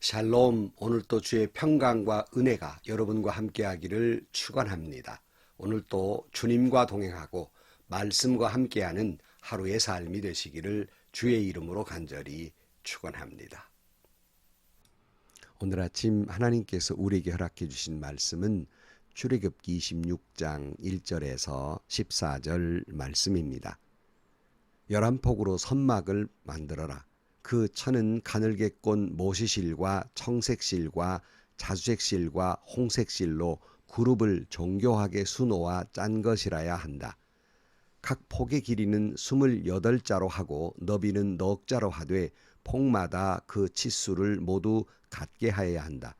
샬롬 오늘도 주의 평강과 은혜가 여러분과 함께하기를 축원합니다. 오늘도 주님과 동행하고 말씀과 함께하는 하루의 삶이 되시기를 주의 이름으로 간절히 축원합니다. 오늘 아침 하나님께서 우리에게 허락해 주신 말씀은 출애굽기 26장 1절에서 14절 말씀입니다. 열한 폭으로 선막을 만들어라. 그 천은 가늘게 꼰 모시실과 청색실과 자주색실과 홍색실로 그룹을 정교하게 수놓아 짠 것이라야 한다. 각 폭의 길이는 스물여덟 자로 하고 너비는 넉 자로 하되 폭마다 그 치수를 모두 같게 하여야 한다.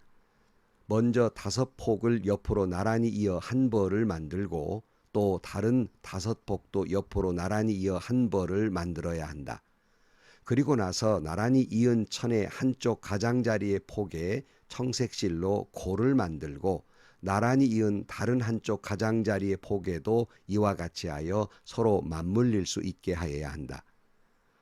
먼저 다섯 폭을 옆으로 나란히 이어 한 벌을 만들고 또 다른 다섯 폭도 옆으로 나란히 이어 한 벌을 만들어야 한다. 그리고 나서 나란히 이은 천의 한쪽 가장자리의 폭에 청색실로 고를 만들고 나란히 이은 다른 한쪽 가장자리의 폭에도 이와 같이 하여 서로 맞물릴 수 있게 하여야 한다.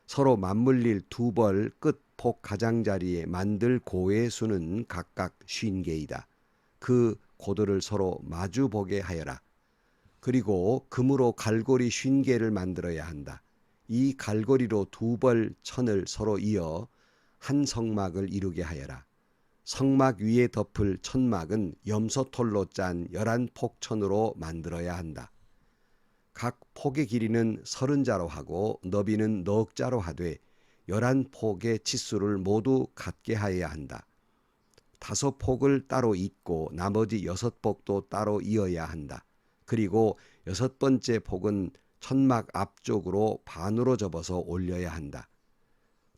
서로 맞물릴 두 벌 끝 폭 가장자리에 만들 고의 수는 각각 쉰 개이다. 그 고도를 서로 마주 보게 하여라. 그리고 금으로 갈고리 쉰 개를 만들어야 한다. 이 갈고리로 두 벌 천을 서로 이어 한 성막을 이루게 하여라. 성막 위에 덮을 천막은 염소털로 짠 열한 폭천으로 만들어야 한다. 각 폭의 길이는 서른 자로 하고 너비는 넉 자로 하되 열한 폭의 치수를 모두 같게 하여야 한다. 다섯 폭을 따로 잇고 나머지 여섯 폭도 따로 이어야 한다. 그리고 여섯 번째 폭은 천막 앞쪽으로 반으로 접어서 올려야 한다.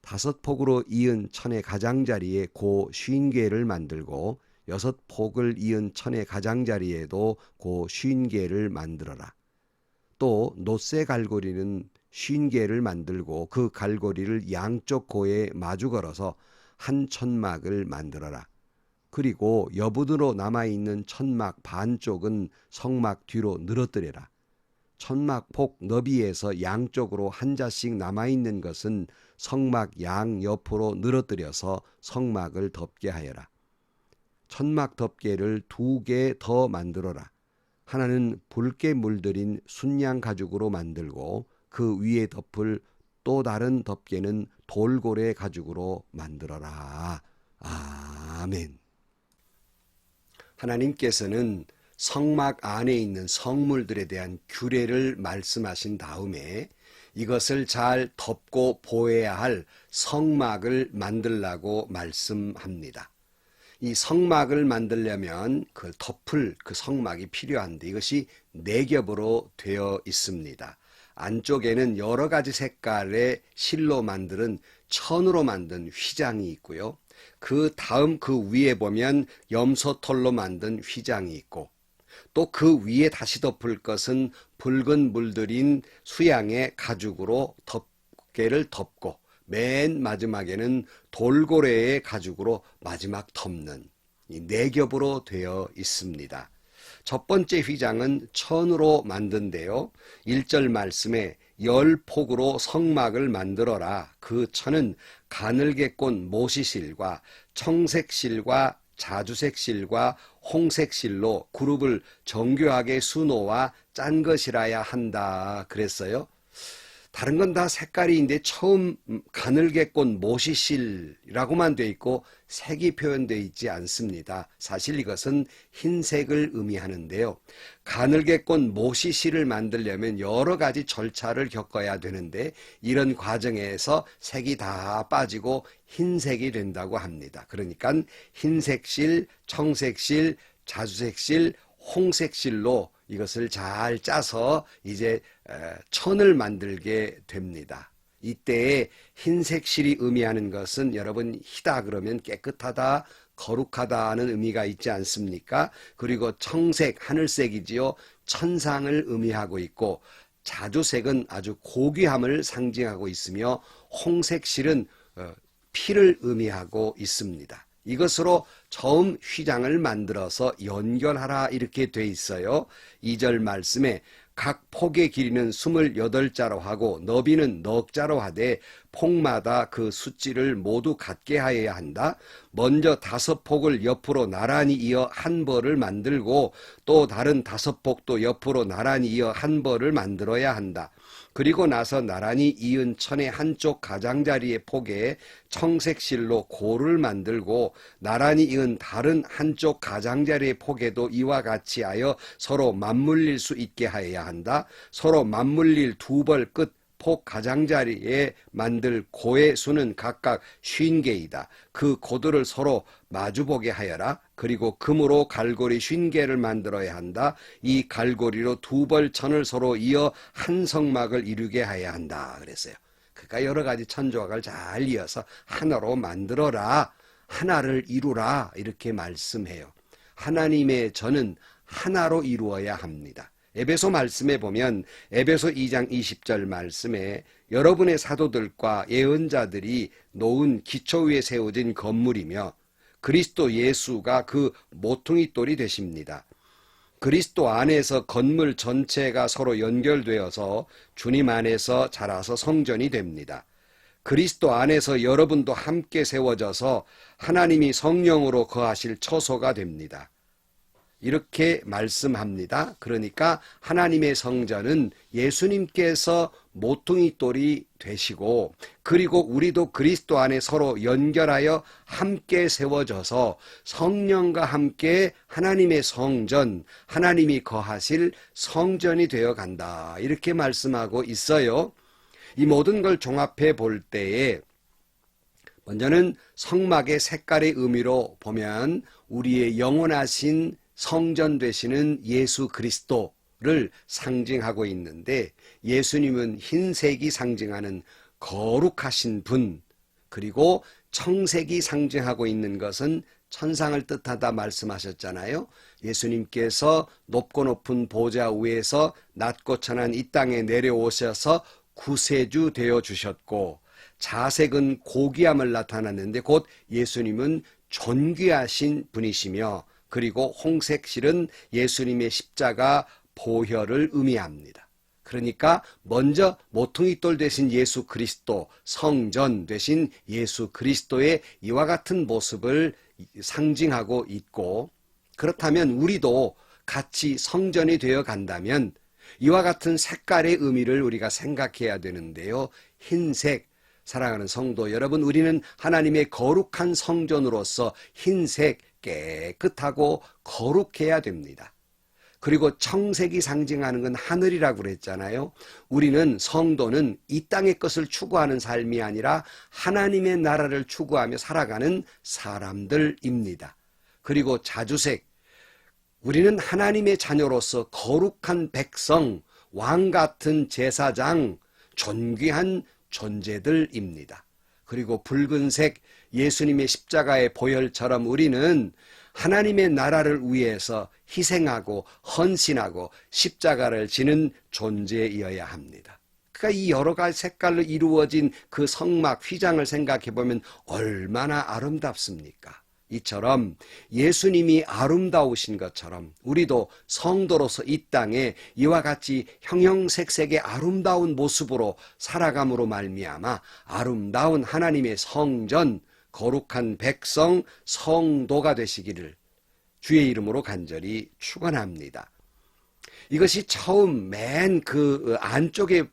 다섯 폭으로 이은 천의 가장자리에 고 쉰 개를 만들고 여섯 폭을 이은 천의 가장자리에도 고 쉰 개를 만들어라. 또 노쇠 갈고리는 쉰 개를 만들고 그 갈고리를 양쪽 고에 마주 걸어서 한 천막을 만들어라. 그리고 여분으로 남아있는 천막 반쪽은 성막 뒤로 늘어뜨려라. 천막 폭 너비에서 양쪽으로 한 자씩 남아있는 것은 성막 양 옆으로 늘어뜨려서 성막을 덮게 하여라. 천막 덮개를 두 개 더 만들어라. 하나는 붉게 물들인 순양 가죽으로 만들고 그 위에 덮을 또 다른 덮개는 돌고래 가죽으로 만들어라. 아멘. 하나님께서는 성막 안에 있는 성물들에 대한 규례를 말씀하신 다음에 이것을 잘 덮고 보호해야 할 성막을 만들라고 말씀합니다. 이 성막을 만들려면 그 덮을 그 성막이 필요한데 이것이 네 겹으로 되어 있습니다. 안쪽에는 여러 가지 색깔의 실로 만드는 천으로 만든 휘장이 있고요. 그 다음 그 위에 보면 염소털로 만든 휘장이 있고 또 그 위에 다시 덮을 것은 붉은 물들인 수양의 가죽으로 덮개를 덮고 맨 마지막에는 돌고래의 가죽으로 마지막 덮는 이네 겹으로 되어 있습니다. 첫 번째 휘장은 천으로 만든데요. 1절 말씀에 열 폭으로 성막을 만들어라. 그 천은 가늘게 꼰 모시실과 청색실과 자주색실과 홍색실로 그룹을 정교하게 수놓아 짠 것이라야 한다. 그랬어요. 다른 건 다 색깔이인데 처음 가늘게 꼰 모시실이라고만 돼 있고 색이 표현되어 있지 않습니다. 사실 이것은 흰색을 의미하는데요. 가늘게 꼰 모시실을 만들려면 여러 가지 절차를 겪어야 되는데 이런 과정에서 색이 다 빠지고 흰색이 된다고 합니다. 그러니까 흰색실, 청색실, 자주색실, 홍색실로 이것을 잘 짜서 이제 천을 만들게 됩니다. 이때에 흰색 실이 의미하는 것은 여러분 희다 그러면 깨끗하다, 거룩하다는 의미가 있지 않습니까? 그리고 청색, 하늘색이지요. 천상을 의미하고 있고 자주색은 아주 고귀함을 상징하고 있으며 홍색 실은 어, 피를 의미하고 있습니다. 이것으로 처음 휘장을 만들어서 연결하라 이렇게 돼 있어요. 2절 말씀에 각 폭의 길이는 스물여덟 자로 하고 너비는 넉 자로 하되 폭마다 그 숫지를 모두 같게 하여야 한다. 먼저 다섯 폭을 옆으로 나란히 이어 한 벌을 만들고 또 다른 다섯 폭도 옆으로 나란히 이어 한 벌을 만들어야 한다. 그리고 나서 나란히 이은 천의 한쪽 가장자리의 폭에 청색 실로 고를 만들고 나란히 이은 다른 한쪽 가장자리의 폭에도 이와 같이 하여 서로 맞물릴 수 있게 하여야 한다. 서로 맞물릴 두 벌 끝 폭 가장자리에 만들 고의 수는 각각 쉰 개이다. 그 고들을 서로 마주보게 하여라. 그리고 금으로 갈고리 쉰 개를 만들어야 한다. 이 갈고리로 두 벌 천을 서로 이어 한 성막을 이루게 해야 한다. 그랬어요. 그러니까 여러 가지 천조각을 잘 이어서 하나로 만들어라. 하나를 이루라. 이렇게 말씀해요. 하나님의 전은 하나로 이루어야 합니다. 에베소 말씀에 보면 에베소 2장 20절 말씀에 여러분의 사도들과 예언자들이 놓은 기초 위에 세워진 건물이며 그리스도 예수가 그 모퉁이 돌이 되십니다. 그리스도 안에서 건물 전체가 서로 연결되어서 주님 안에서 자라서 성전이 됩니다. 그리스도 안에서 여러분도 함께 세워져서 하나님이 성령으로 거하실 처소가 됩니다. 이렇게 말씀합니다. 그러니까 하나님의 성전은 예수님께서 모퉁이 돌이 되시고 그리고 우리도 그리스도 안에 서로 연결하여 함께 세워져서 성령과 함께 하나님의 성전, 하나님이 거하실 성전이 되어 간다. 이렇게 말씀하고 있어요. 이 모든 걸 종합해 볼 때에 먼저는 성막의 색깔의 의미로 보면 우리의 영원하신 성전 되시는 예수 그리스도를 상징하고 있는데 예수님은 흰색이 상징하는 거룩하신 분 그리고 청색이 상징하고 있는 것은 천상을 뜻하다 말씀하셨잖아요. 예수님께서 높고 높은 보좌 위에서 낮고 천한 이 땅에 내려오셔서 구세주 되어 주셨고 자색은 고귀함을 나타났는데 곧 예수님은 존귀하신 분이시며 그리고 홍색 실은 예수님의 십자가 보혈을 의미합니다. 그러니까 먼저 모퉁이 돌 되신 예수 그리스도, 성전 되신 예수 그리스도의 이와 같은 모습을 상징하고 있고 그렇다면 우리도 같이 성전이 되어 간다면 이와 같은 색깔의 의미를 우리가 생각해야 되는데요. 흰색, 사랑하는 성도 여러분, 우리는 하나님의 거룩한 성전으로서 흰색, 깨끗하고 거룩해야 됩니다. 그리고 청색이 상징하는 건 하늘이라고 그랬잖아요. 우리는 성도는 이 땅의 것을 추구하는 삶이 아니라 하나님의 나라를 추구하며 살아가는 사람들입니다. 그리고 자주색, 우리는 하나님의 자녀로서 거룩한 백성, 왕 같은 제사장, 존귀한 존재들입니다. 그리고 붉은색 예수님의 십자가의 보혈처럼 우리는 하나님의 나라를 위해서 희생하고 헌신하고 십자가를 지는 존재이어야 합니다. 그러니까 이 여러 가지 색깔로 이루어진 그 성막 휘장을 생각해 보면 얼마나 아름답습니까? 이처럼 예수님이 아름다우신 것처럼 우리도 성도로서 이 땅에 이와 같이 형형색색의 아름다운 모습으로 살아감으로 말미암아 아름다운 하나님의 성전 거룩한 백성 성도가 되시기를 주의 이름으로 간절히 축원합니다. 이것이 처음 맨 그 안쪽에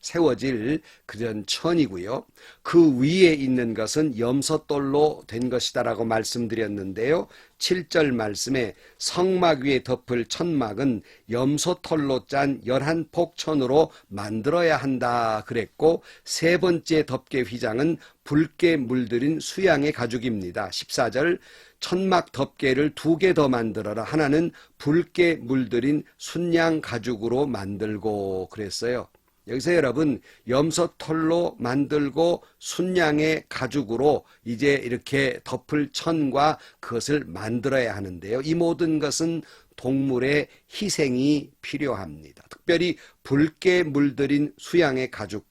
세워질 그런 천이고요. 그 위에 있는 것은 염소돌로 된 것이다라고 말씀드렸는데요. 7절 말씀에 성막 위에 덮을 천막은 염소털로 짠 열한 폭천으로 만들어야 한다 그랬고 세 번째 덮개 휘장은 붉게 물들인 수양의 가죽입니다. 14절 천막 덮개를 두 개 더 만들어라. 하나는 붉게 물들인 순양 가죽으로 만들고 그랬어요. 여기서 여러분 염소 털로 만들고 순양의 가죽으로 이제 이렇게 덮을 천과 그것을 만들어야 하는데요. 이 모든 것은 동물의 희생이 필요합니다. 특별히 붉게 물들인 수양의 가죽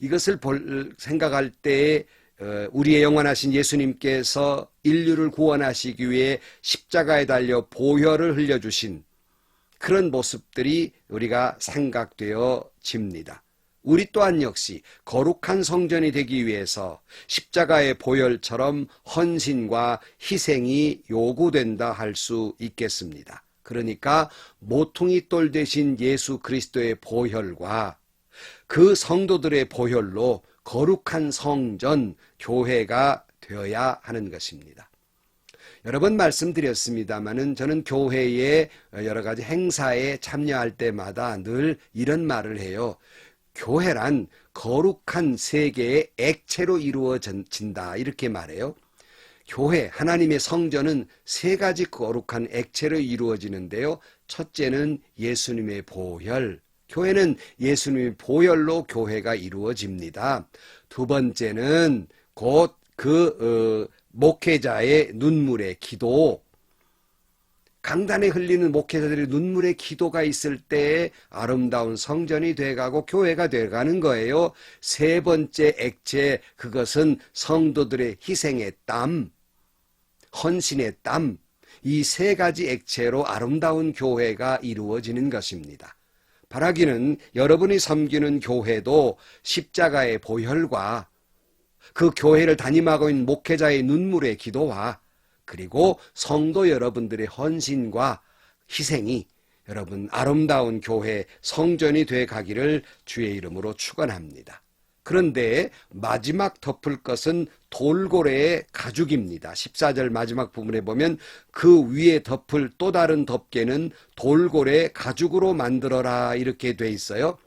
이것을 볼 생각할 때에 어, 우리의 영원하신 예수님께서 인류를 구원하시기 위해 십자가에 달려 보혈을 흘려주신 그런 모습들이 우리가 생각되어집니다. 우리 또한 역시 거룩한 성전이 되기 위해서 십자가의 보혈처럼 헌신과 희생이 요구된다 할 수 있겠습니다. 그러니까 모퉁이 돌 대신 예수 그리스도의 보혈과 그 성도들의 보혈로 거룩한 성전, 교회가 되어야 하는 것입니다. 여러 번 말씀드렸습니다마는 저는 교회의 여러 가지 행사에 참여할 때마다 늘 이런 말을 해요. 교회란 거룩한 세계의 액체로 이루어진다. 이렇게 말해요. 교회, 하나님의 성전은 세 가지 거룩한 액체로 이루어지는데요. 첫째는 예수님의 보혈. 교회는 예수님의 보혈로 교회가 이루어집니다. 두 번째는 곧그 어, 목회자의 눈물의 기도. 강단에 흘리는 목회자들의 눈물의 기도가 있을 때 아름다운 성전이 돼가고 교회가 돼가는 거예요. 세 번째 액체, 그것은 성도들의 희생의 땀, 헌신의 땀, 이 세 가지 액체로 아름다운 교회가 이루어지는 것입니다. 바라기는 여러분이 섬기는 교회도 십자가의 보혈과 그 교회를 담임하고 있는 목회자의 눈물의 기도와 그리고 성도 여러분들의 헌신과 희생이 여러분 아름다운 교회 성전이 돼 가기를 주의 이름으로 축원합니다. 그런데 마지막 덮을 것은 돌고래의 가죽입니다. 14절 마지막 부분에 보면 그 위에 덮을 또 다른 덮개는 돌고래 가죽으로 만들어라 이렇게 돼 있어요.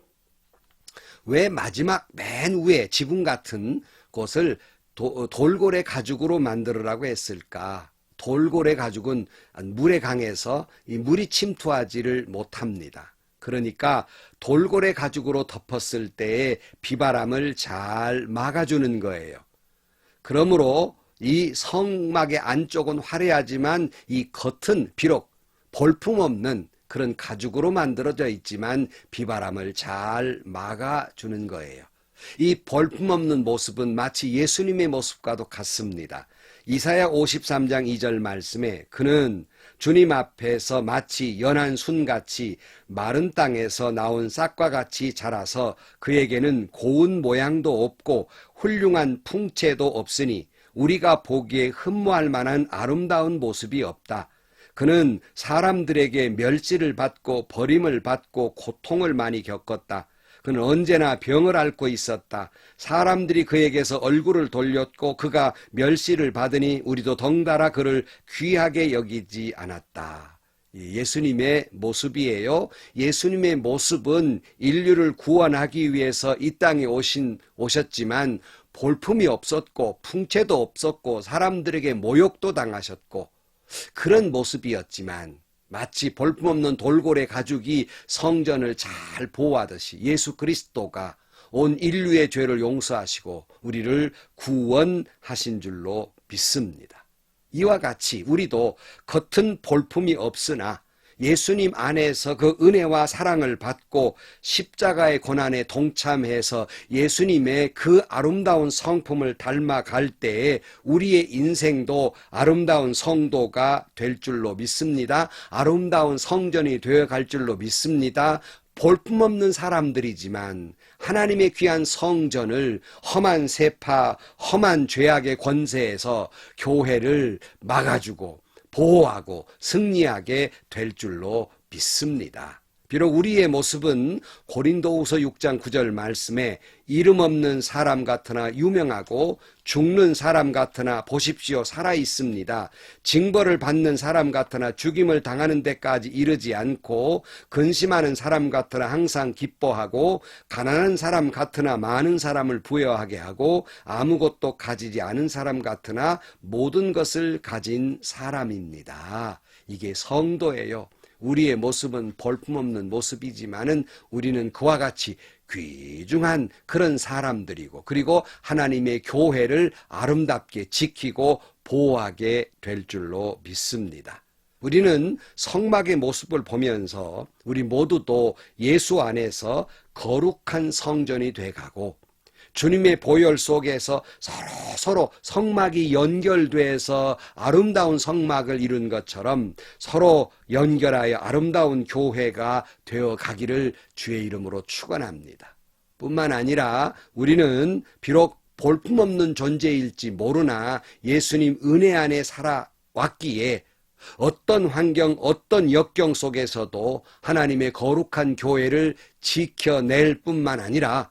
왜 마지막 맨 위에 지붕 같은 곳을 도, 돌고래 가죽으로 만들어라고 했을까? 돌고래 가죽은 물에 강해서 이 물이 침투하지를 못합니다. 그러니까 돌고래 가죽으로 덮었을 때의 비바람을 잘 막아주는 거예요. 그러므로 이 성막의 안쪽은 화려하지만 이 겉은 비록 볼품없는 그런 가죽으로 만들어져 있지만 비바람을 잘 막아주는 거예요. 이 볼품없는 모습은 마치 예수님의 모습과도 같습니다. 이사야 53장 2절 말씀에 그는 주님 앞에서 마치 연한 순같이 마른 땅에서 나온 싹과 같이 자라서 그에게는 고운 모양도 없고 훌륭한 풍채도 없으니 우리가 보기에 흠모할 만한 아름다운 모습이 없다. 그는 사람들에게 멸시를 받고 버림을 받고 고통을 많이 겪었다. 그는 언제나 병을 앓고 있었다. 사람들이 그에게서 얼굴을 돌렸고 그가 멸시를 받으니 우리도 덩달아 그를 귀하게 여기지 않았다. 예수님의 모습이에요. 예수님의 모습은 인류를 구원하기 위해서 이 땅에 오신 오셨지만 볼품이 없었고 풍채도 없었고 사람들에게 모욕도 당하셨고 그런 모습이었지만 마치 볼품없는 돌고래 가죽이 성전을 잘 보호하듯이 예수 그리스도가 온 인류의 죄를 용서하시고 우리를 구원하신 줄로 믿습니다. 이와 같이 우리도 겉은 볼품이 없으나 예수님 안에서 그 은혜와 사랑을 받고 십자가의 고난에 동참해서 예수님의 그 아름다운 성품을 닮아갈 때에 우리의 인생도 아름다운 성도가 될 줄로 믿습니다. 아름다운 성전이 되어 갈 줄로 믿습니다. 볼품없는 사람들이지만 하나님의 귀한 성전을 험한 세파, 험한 죄악의 권세에서 교회를 막아주고 보호하고 승리하게 될 줄로 믿습니다. 비록 우리의 모습은 고린도후서 6장 9절 말씀에 이름 없는 사람 같으나 유명하고 죽는 사람 같으나 보십시오 살아 있습니다. 징벌을 받는 사람 같으나 죽임을 당하는 데까지 이르지 않고 근심하는 사람 같으나 항상 기뻐하고 가난한 사람 같으나 많은 사람을 부여하게 하고 아무것도 가지지 않은 사람 같으나 모든 것을 가진 사람입니다. 이게 성도예요. 우리의 모습은 볼품없는 모습이지만은 우리는 그와 같이 귀중한 그런 사람들이고 그리고 하나님의 교회를 아름답게 지키고 보호하게 될 줄로 믿습니다. 우리는 성막의 모습을 보면서 우리 모두도 예수 안에서 거룩한 성전이 돼 가고 주님의 보혈 속에서 서로 서로 성막이 연결돼서 아름다운 성막을 이룬 것처럼 서로 연결하여 아름다운 교회가 되어 가기를 주의 이름으로 축원합니다. 뿐만 아니라 우리는 비록 볼품없는 존재일지 모르나 예수님 은혜 안에 살아왔기에 어떤 환경, 어떤 역경 속에서도 하나님의 거룩한 교회를 지켜낼 뿐만 아니라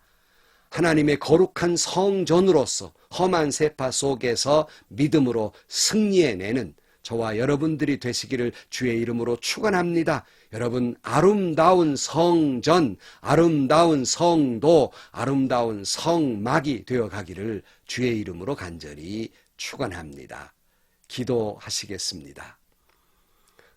하나님의 거룩한 성전으로서 험한 세파 속에서 믿음으로 승리해내는 저와 여러분들이 되시기를 주의 이름으로 축원합니다. 여러분 아름다운 성전, 아름다운 성도, 아름다운 성막이 되어 가기를 주의 이름으로 간절히 축원합니다. 기도하시겠습니다.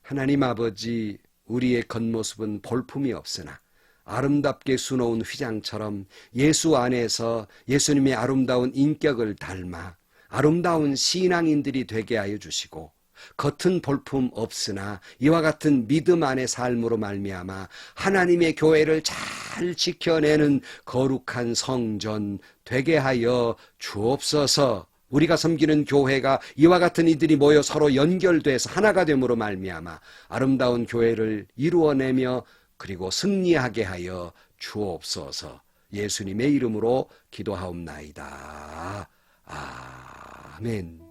하나님 아버지 우리의 겉모습은 볼품이 없으나 아름답게 수놓은 휘장처럼 예수 안에서 예수님의 아름다운 인격을 닮아 아름다운 신앙인들이 되게 하여 주시고 겉은 볼품 없으나 이와 같은 믿음 안의 삶으로 말미암아 하나님의 교회를 잘 지켜내는 거룩한 성전 되게 하여 주옵소서. 우리가 섬기는 교회가 이와 같은 이들이 모여 서로 연결돼서 하나가 됨으로 말미암아 아름다운 교회를 이루어내며 그리고 승리하게 하여 주옵소서. 예수님의 이름으로 기도하옵나이다. 아멘.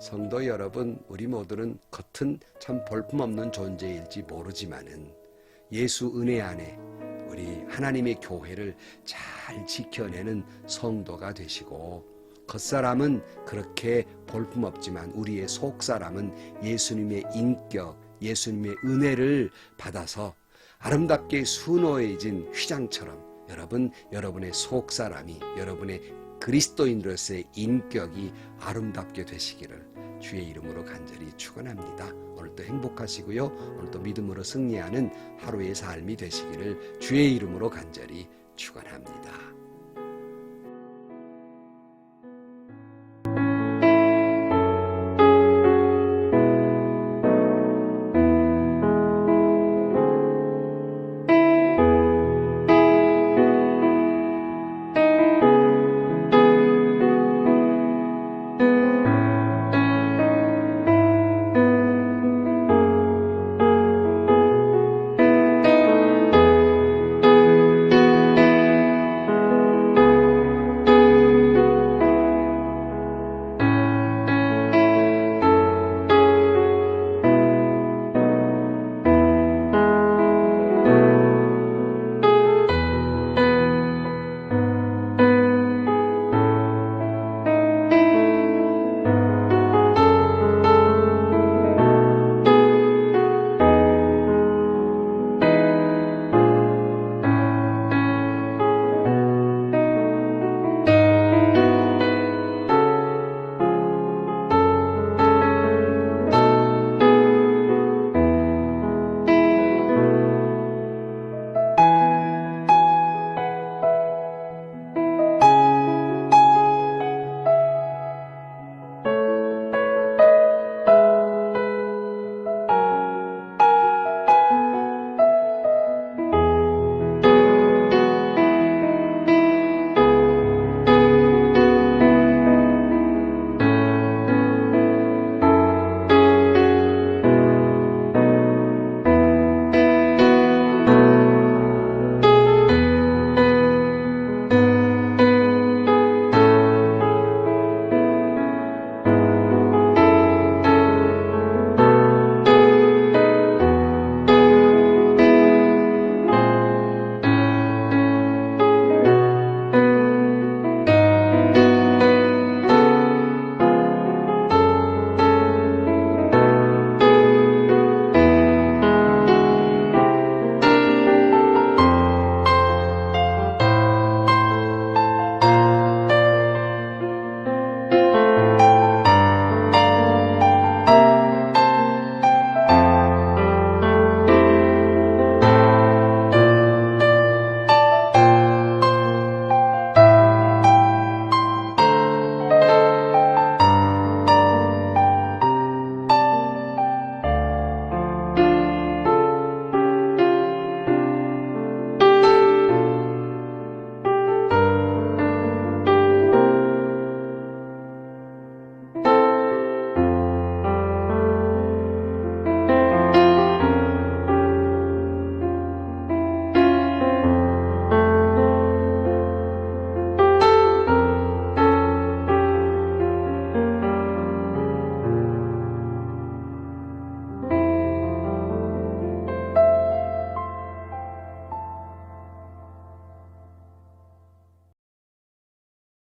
성도 여러분, 우리 모두는 겉은 참 볼품없는 존재일지 모르지만은 예수 은혜 안에 우리 하나님의 교회를 잘 지켜내는 성도가 되시고 겉사람은 그렇게 볼품없지만 우리의 속사람은 예수님의 인격, 예수님의 은혜를 받아서 아름답게 수놓여진 휘장처럼 여러분, 여러분의 속 사람이 여러분의 그리스도인으로서의 인격이 아름답게 되시기를 주의 이름으로 간절히 축원합니다. 오늘도 행복하시고요. 오늘도 믿음으로 승리하는 하루의 삶이 되시기를 주의 이름으로 간절히 축원합니다.